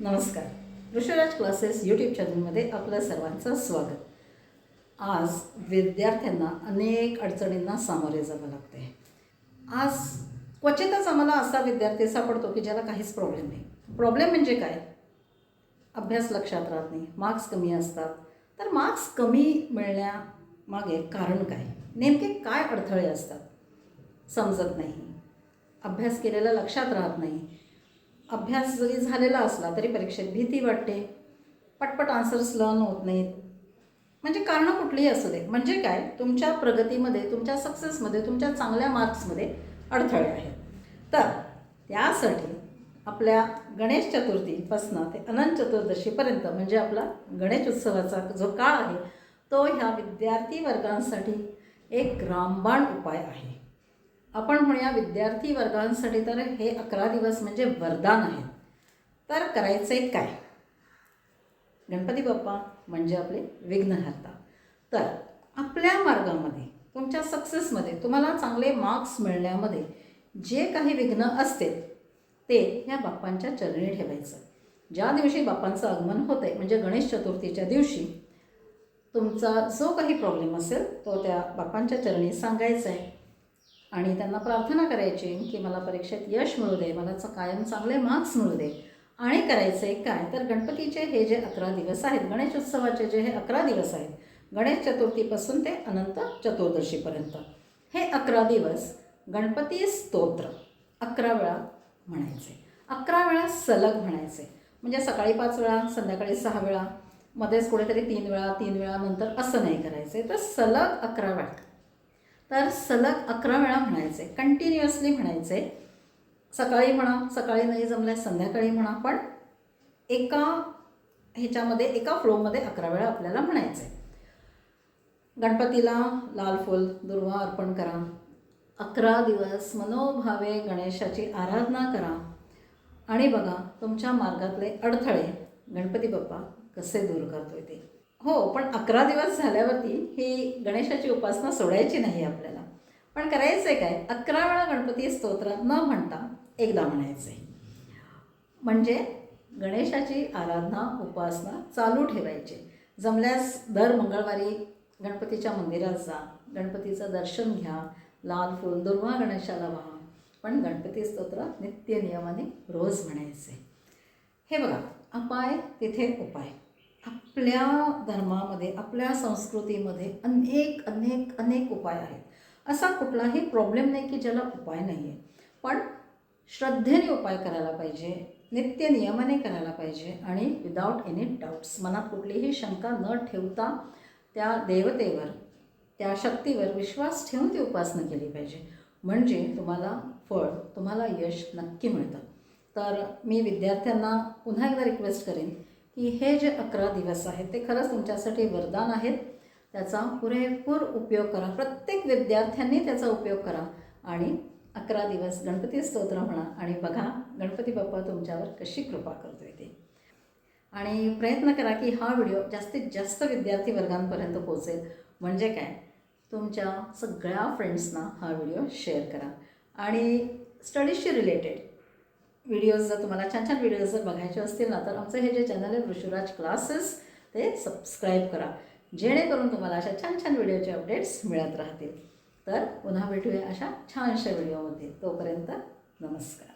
नमस्कार. ऋषराज classes YouTube चॅनलमध्ये आपलं सर्वांचं स्वागत. आज विद्यार्थ्यांना अनेक अडचणींना सामोरे जावं लागते आज क्वचितच आम्हाला असा विद्यार्थी सापडतो की ज्याला काहीच प्रॉब्लेम नाही. प्रॉब्लेम म्हणजे काय? अभ्यास लक्षात राहत नाही मार्क्स कमी असतात. तर मार्क्स कमी मिळण्यामागे कारण काय? नेमके काय अडथळे असतात? समजत नाही. अभ्यास केलेला लक्षात राहत नाही. अभ्यास जरी झालेला असला तरी परीक्षेत भीती वाटते. पटपट आन्सर्स लर्न होत नाहीत. म्हणजे कारणं कुठलीही असू दे. म्हणजे काय? तुमच्या प्रगतीमध्ये तुमच्या सक्सेसमध्ये तुमच्या चांगल्या मार्क्समध्ये अडथळे आहेत. तर त्यासाठी आपल्या गणेश चतुर्थीपासनं ते अनंत चतुर्दशीपर्यंत म्हणजे आपला गणेश उत्सवाचा जो काळ आहे तो ह्या विद्यार्थी वर्गांसाठी एक रामबाण उपाय आहे. आपण म्हणूया विद्यार्थी वर्गांसाठी तर हे अकरा दिवस म्हणजे वरदान आहेत तर करायचे काय? गणपती बाप्पा म्हणजे आपले विघ्नहर्ता तर आपल्या मार्गामध्ये तुमच्या सक्सेसमध्ये तुम्हाला चांगले मार्क्स मिळण्यामध्ये जे काही विघ्न असते ते ह्या बाप्पांच्या चरणी ठेवायचं. ज्या दिवशी बाप्पांचं आगमन होतं आहे म्हणजे गणेश चतुर्थीच्या दिवशी तुमचा जो काही प्रॉब्लेम असेल तो त्या बाप्पांच्या चरणी सांगायचा आहे आणि त्यांना प्रार्थना करायची की मला परीक्षेत यश मिळू दे मला कायम चांगले मार्क्स मिळू दे. आणि करायचं आहे काय? तर गणपतीचे हे जे अकरा दिवस आहेत गणेश उत्सवाचे जे हे अकरा दिवस आहेत गणेश चतुर्थीपासून ते अनंत चतुर्दशीपर्यंत. हे अकरा दिवस गणपती स्तोत्र अकरा वेळा म्हणायचे. अकरा वेळा सलग म्हणायचे. म्हणजे सकाळी पाच वेळा संध्याकाळी सहा वेळा मध्येच कुठेतरी तीन वेळा तीन वेळा नंतर असं नाही करायचे. तर सलग अकरा वेळा. तर सलग अकरा वेळा म्हणायचे. कंटिन्युअसली म्हणायचे. सकाळी म्हणा सकाळी नाही जमल्यास संध्याकाळी म्हणा पण एका ह्याच्यामध्ये एका फ्लोमध्ये अकरा वेळा आपल्याला म्हणायचे. गणपतीला लाल फुल दुर्वा अर्पण करा. अकरा दिवस मनोभावे गणेशाची आराधना करा. आणि बघा तुमच्या मार्गातले अडथळे. गणपती बाप्पा कसे दूर करतोय ते. हो पण अकरा दिवस झाल्यावरती ही गणेशाची उपासना सोडायची नाही आपल्याला. पण करायचं आहे काय? अकरा वेळा गणपती स्तोत्र न म्हणता एकदा म्हणायचं आहे म्हणजे गणेशाची आराधना उपासना चालू ठेवायची. जमल्यास दर मंगळवारी गणपतीच्या मंदिरात जा गणपतीचं दर्शन घ्या लाल फुल दुर्वा गणेशाला व्हा. पण गणपती स्तोत्र नित्य नियमाने रोज म्हणायचे हे बघा अपाय तिथे उपाय. आपल्या धर्मामध्ये आपल्या संस्कृतीमध्ये अनेक अनेक अनेक उपाय आहेत. असा कुठलाही प्रॉब्लेम नाही की ज्याला उपाय नाही आहे पण श्रद्धेने उपाय करायला पाहिजे नित्य नियमाने करायला पाहिजे आणि विदाऊट एनी डाऊट्स मनात कुठलीही शंका न ठेवता त्या देवतेवर त्या शक्तीवर विश्वास ठेवून ती उपासना केली पाहिजे. म्हणजे तुम्हाला फळ तुम्हाला यश नक्की मिळतं. तर मी विद्यार्थ्यांना पुन्हा एकदा रिक्वेस्ट करेन की हे जे अकरा दिवस आहेत ते खरंच तुमच्यासाठी वरदान आहेत. त्याचा पुरेपूर उपयोग करा. प्रत्येक विद्यार्थ्यांनी त्याचा उपयोग करा. आणि अकरा दिवस गणपती स्तोत्र म्हणा आणि बघा गणपती बाप्पा तुमच्यावर कशी कृपा करतोय ते. आणि प्रयत्न करा की हा व्हिडिओ जास्तीत जास्त विद्यार्थी वर्गांपर्यंत पोहोचेल. म्हणजे काय? तुमच्या सगळ्या फ्रेंड्सना हा व्हिडिओ शेअर करा. आणि स्टडीजशी रिलेटेड व्हिडिओज जर तुम्हाला छान छान व्हिडिओज जर बघायचे असतील ना तर आमचं हे जे चॅनल आहे ऋषुराज क्लासेस ते सबस्क्राईब करा. जेणेकरून तुम्हाला अशा छान छान व्हिडिओचे अपडेट्स मिळत राहतील. तर पुन्हा भेटूया अशा छानशा व्हिडिओमध्ये तोपर्यंत नमस्कार.